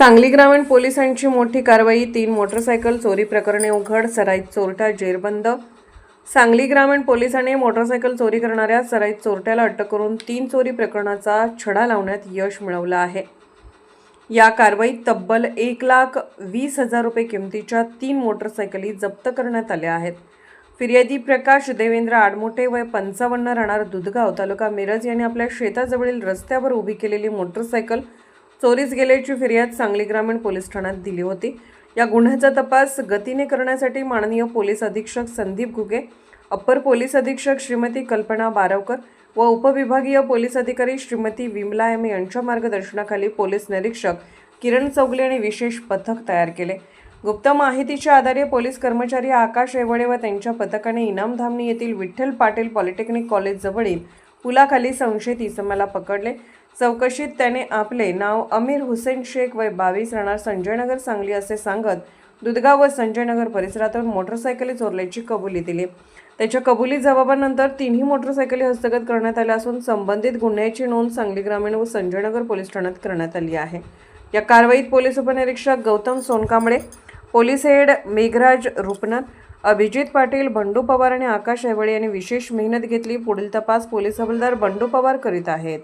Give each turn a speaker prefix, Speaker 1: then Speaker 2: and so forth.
Speaker 1: सांगली ग्रामीण पोलिसांची मोठी कारवाई तीन मोटरसायकल चोरी प्रकरणे उघड सराईत चोरटा जेरबंद. सांगली ग्रामीण पोलिसांनी मोटरसायकल चोरी करणाऱ्या सराईत चोरट्याला अटक करून तीन चोरी प्रकरणाचा छडा लावण्यात यश मिळवलं आहे. या कारवाईत तब्बल एक लाख वीस हजार रुपये किमतीच्या तीन मोटरसायकली जप्त करण्यात आल्या आहेत. फिर्यादी प्रकाश देवेंद्र आडमोटे वय पंचावन्न राहणार दुधगाव तालुका मिरज यांनी आपल्या शेताजवळील रस्त्यावर उभी केलेली मोटरसायकल चोरीस गेल्याची फिर्याद सांगली ग्रामीण पोलीस ठाण्यात दिली होती. या गुन्ह्याचा तपास गतीने करण्यासाठी माननीय पोलीस अधीक्षक संदीप घुगे अप्पर पोलीस अधीक्षक श्रीमती कल्पना बारवकर व उपविभागीय पोलीस अधिकारी श्रीमती विमला एम यांच्या मार्गदर्शनाखाली पोलीस निरीक्षक किरण चौगले आणि विशेष पथक तयार केले. गुप्त माहितीच्या आधारे पोलीस कर्मचारी आकाश ऐवळे व त्यांच्या पथकाने इनामधामणी येथील विठ्ठल पाटील पॉलिटेक्निक कॉलेजजवळील पुलाखाली संशयित इसमाला पकडले. चौकशीत त्याने आपले नाव अमीर हुसेन शेख वय बावीस राहणार संजयनगर सांगली असे सांगत दुधगाव व संजयनगर परिसरातून मोटरसायकली चोरल्याची कबुली दिली. त्याच्या कबुली जबाबानंतर तिन्ही मोटरसायकली हस्तगत करण्यात आल्या असून संबंधित गुन्ह्याची नोंद सांगली ग्रामीण व संजयनगर पोलीस ठाण्यात करण्यात आली आहे. या कारवाईत पोलीस उपनिरीक्षक गौतम सोनकांबळे पोलीस हेड मेघराज रुपनाथ अभिजित पाटील बंडू पवार आणि आकाश ऐवळे यांनी विशेष मेहनत घेतली. पुढील तपास पोलीस हवालदार बंडू पवार करीत आहेत.